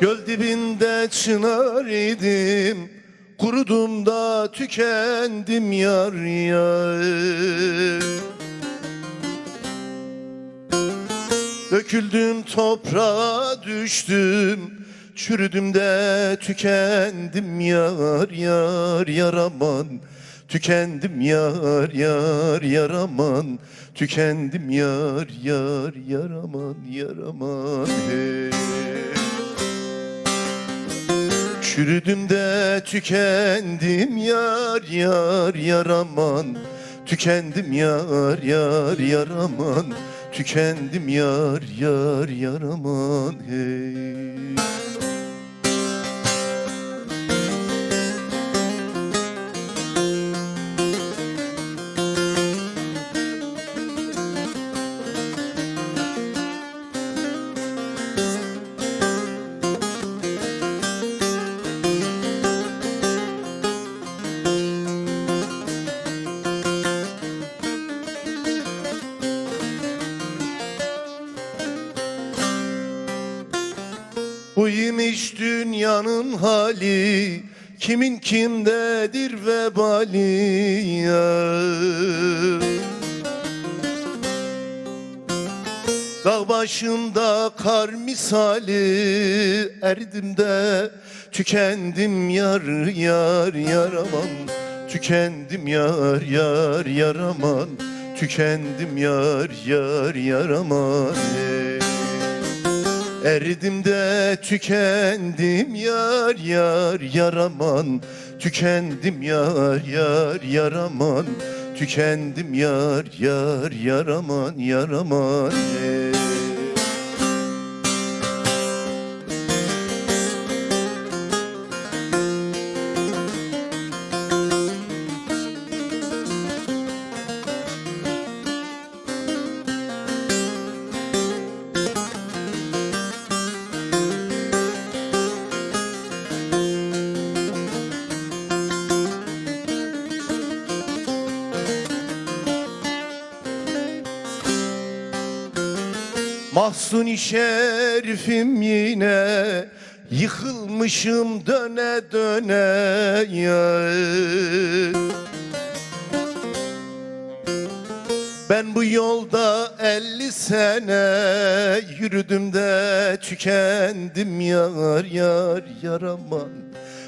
Göl dibinde çınar idim Kurudum da tükendim yar yar. Döküldüm toprağa düştüm Çürüdüm de tükendim yar yar. Yaraman Tükendim yar yar. Yaraman Tükendim yar yar. Yaraman yaraman hey. Çürüdüm de tükendim yar yar yaraman. Tükendim yar yar yaraman. Tükendim yar yar yaraman. Hey Bu imiş dünyanın hali Kimin kimdedir vebali ya. Dağ başında kar misali Erdim de tükendim yar yar yaraman. Tükendim yar yar yaraman Tükendim yar yar yaraman. Ey. Erdim de tükendim yar yar yaraman Tükendim yar yar yaraman Tükendim yar yar yaraman yaraman ey. Mahzun şerifim yine Yıkılmışım döne döne ya. Ben bu yolda elli sene Yürüdüm de tükendim yar yar yaraman.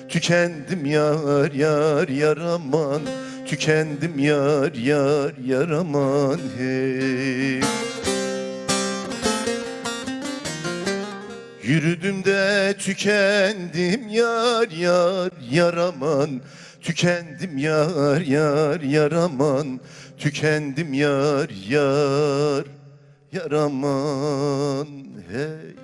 Tükendim yar yar yaraman. Tükendim yar yar yaraman. Hey Yürüdüm de tükendim yar yar yaraman. Tükendim yar yar yaraman. Tükendim yar yar yaraman. Hey